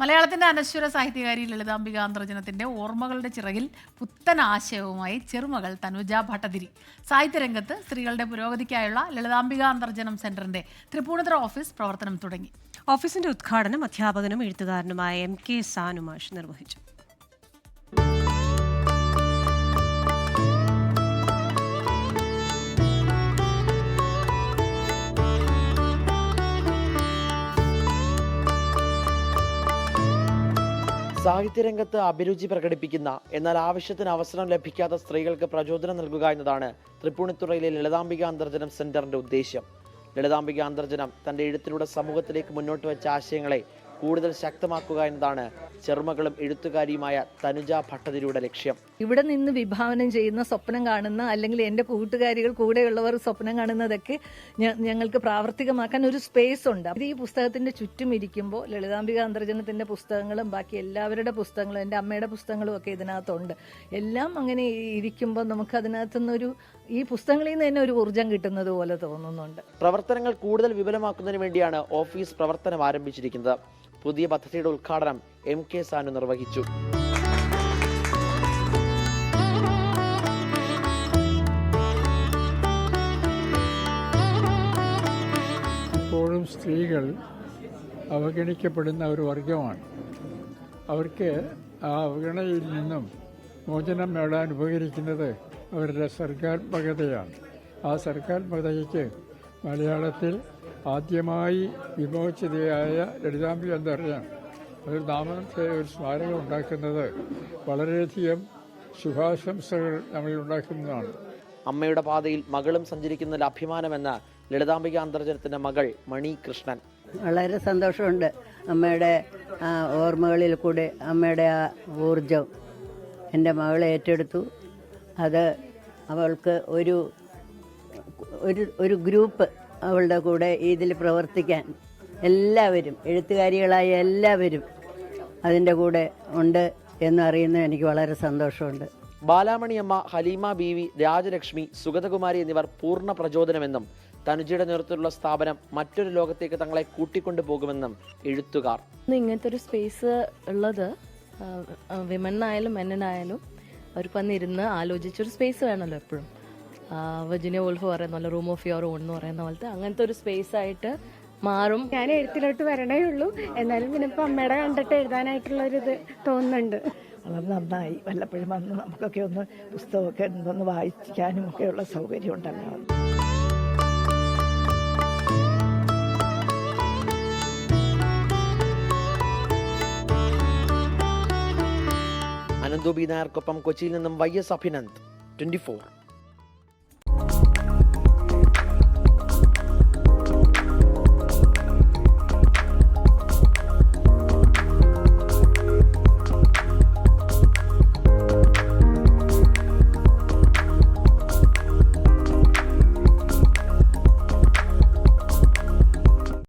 മലയാളത്തിന്റെ അനശ്വര സാഹിത്യകാരി ലളിതാംബിക അന്തർജനത്തിന്റെ ഓർമ്മകളുടെ ചിറകിൽ പുത്തൻ ആശയവുമായി ചെറുമകൾ തനുജ ഭട്ടതിരി. സാഹിത്യരംഗത്ത് സ്ത്രീകളുടെ പുരോഗതിക്കായുള്ള ലളിതാംബിക അന്തർജനം സെന്ററിന്റെ തൃപ്പൂണിത്തുറ ഓഫീസ് പ്രവർത്തനം തുടങ്ങി. ഓഫീസിന്റെ ഉദ്ഘാടനം അധ്യാപകനും എഴുത്തുകാരനുമായ എം കെ സാനുമാഷ് നിർവഹിച്ചു. സാഹിത്യരംഗത്ത് അഭിരുചി പ്രകടിപ്പിക്കുന്ന എന്നാൽ ആവശ്യത്തിന് അവസരം ലഭിക്കാത്ത സ്ത്രീകൾക്ക് പ്രചോദനം നൽകുക എന്നതാണ് തൃപ്പൂണിത്തുറയിലെ ലളിതാംബിക അന്തർജനം സെന്ററിന്റെ ഉദ്ദേശ്യം. ലളിതാംബിക അന്തർജനം തന്റെ എഴുത്തിലൂടെ സമൂഹത്തിലേക്ക് മുന്നോട്ട് വെച്ച ആശയങ്ങളെ കൂടുതൽ ശക്തമാക്കുക എന്നതാണ് ചെറുമകളും എഴുത്തുകാരിയുമായ തനുജ ഭട്ടതിരിയുടെ ലക്ഷ്യം. ഇവിടെ നിന്ന് വിഭാവനം ചെയ്യുന്ന സ്വപ്നം കാണുന്ന അല്ലെങ്കിൽ എന്റെ കൂട്ടുകാരികൾ കൂടെയുള്ളവർ സ്വപ്നം കാണുന്നതൊക്കെ ഞങ്ങൾക്ക് പ്രാവർത്തികമാക്കാൻ ഒരു സ്പേസ് ഉണ്ട്. ഇത് ഈ പുസ്തകത്തിന്റെ ചുറ്റും ഇരിക്കുമ്പോൾ ലളിതാംബിക അന്തർജനത്തിന്റെ പുസ്തകങ്ങളും ബാക്കി എല്ലാവരുടെ പുസ്തകങ്ങളും എന്റെ അമ്മയുടെ പുസ്തകങ്ങളും ഒക്കെ ഇതിനകത്തുണ്ട്. എല്ലാം അങ്ങനെ ഇരിക്കുമ്പോൾ നമുക്ക് അതിനകത്തുനിന്നൊരു ഈ പുസ്തകങ്ങളിൽ നിന്ന് തന്നെ ഒരു ഊർജം കിട്ടുന്നത് പോലെ തോന്നുന്നുണ്ട്. പ്രവർത്തനങ്ങൾ കൂടുതൽ വിപുലമാക്കുന്നതിന് വേണ്ടിയാണ് ഓഫീസ് പ്രവർത്തനം ആരംഭിച്ചിരിക്കുന്നത്. പുതിയ പദ്ധതിയുടെ ഉദ്ഘാടനം എം കെ സാനു നിർവഹിച്ചു. ഇപ്പോഴും സ്ത്രീകൾ അവഗണിക്കപ്പെടുന്ന ഒരു വർഗമാണ് അവർക്ക് ആ അവഗണയിൽ നിന്നും മോചനം നേടാൻ ഉപകരിക്കുന്നത് അവരുടെ സർഗാത്മകതയാണ്. ആ സർഗാത്മകതയ്ക്ക് മലയാളത്തിൽ ആദ്യമായി വിമോചിതയായ ലളിതാംബി എന്തറിയാം? ഒരു നാമത്തെ ഒരു സ്മാരകം ഉണ്ടാക്കുന്നത് വളരെയധികം ശുഭാശംസകൾ നമ്മൾ ഉണ്ടാക്കുന്നതാണ്. അമ്മയുടെ പാതയിൽ മകളും സഞ്ചരിക്കുന്നതിൽ അഭിമാനമെന്ന ലളിതാംബിക അന്തർജനത്തിന്റെ മകൾ മണി കൃഷ്ണൻ വളരെ സന്തോഷമുണ്ട് അമ്മയുടെ ഓർമ്മകളിൽ കൂടെ അമ്മയുടെ ആ ഊർജം എന്റെ മകൾ ഏറ്റെടുത്തു. അത് അവൾക്ക് ഒരു ഒരു ഒരു ഗ്രൂപ്പ് അവളുടെ കൂടെ ഇതിൽ പ്രവർത്തിക്കാൻ എല്ലാവരും എഴുത്തുകാരികളായ എല്ലാവരും അതിന്റെ കൂടെ ഉണ്ട് എന്നറിയുന്നത് എനിക്ക് വളരെ സന്തോഷമുണ്ട്. ബാലാമണിയമ്മ ഹലീമ ബീവി രാജലക്ഷ്മി സുഗതകുമാരി എന്നിവർ പൂർണ പ്രചോദനമെന്നും തനുജയുടെ നേതൃത്വത്തിലുള്ള സ്ഥാപനം മറ്റൊരു ലോകത്തേക്ക് തങ്ങളെ കൂട്ടിക്കൊണ്ടു പോകുമെന്നും എഴുത്തുകാർ. ഇങ്ങനത്തെ ഒരു സ്പേസ് ഉള്ളത് വിമനായാലും മെന്നനായാലും അവർക്ക് വന്നിരുന്ന് ആലോചിച്ചൊരു സ്പേസ് വേണമല്ലോ എപ്പോഴും. വജിനിയ വോൾഫ് പറയുന്ന പോലെ റൂം ഓഫ് യുവർ ഓൺ എന്ന് പറയുന്ന പോലത്തെ അങ്ങനത്തെ ഒരു സ്പേസ് ആയിട്ട് മാറും. ഞാൻ എഴുത്തിലോട്ട് വരണേ ഉള്ളൂ. എന്നാലും പിന്നെ ഇപ്പം അമ്മയുടെ കണ്ടിട്ട് എഴുതാനായിട്ടുള്ള ഒരു ഇത് തോന്നുന്നുണ്ട്. വളരെ നന്നായി. വല്ലപ്പോഴും വന്ന് നമുക്കൊക്കെ ഒന്ന് പുസ്തകമൊക്കെ എന്തൊന്ന് വായിക്കാനും ഒക്കെയുള്ള സൗകര്യം ഉണ്ടല്ലോ. അനന്തു ബി നായർക്കൊപ്പം കൊച്ചിയിൽ നിന്നും വൈ എസ് അഭിനന്ദ്. ട്വന്റി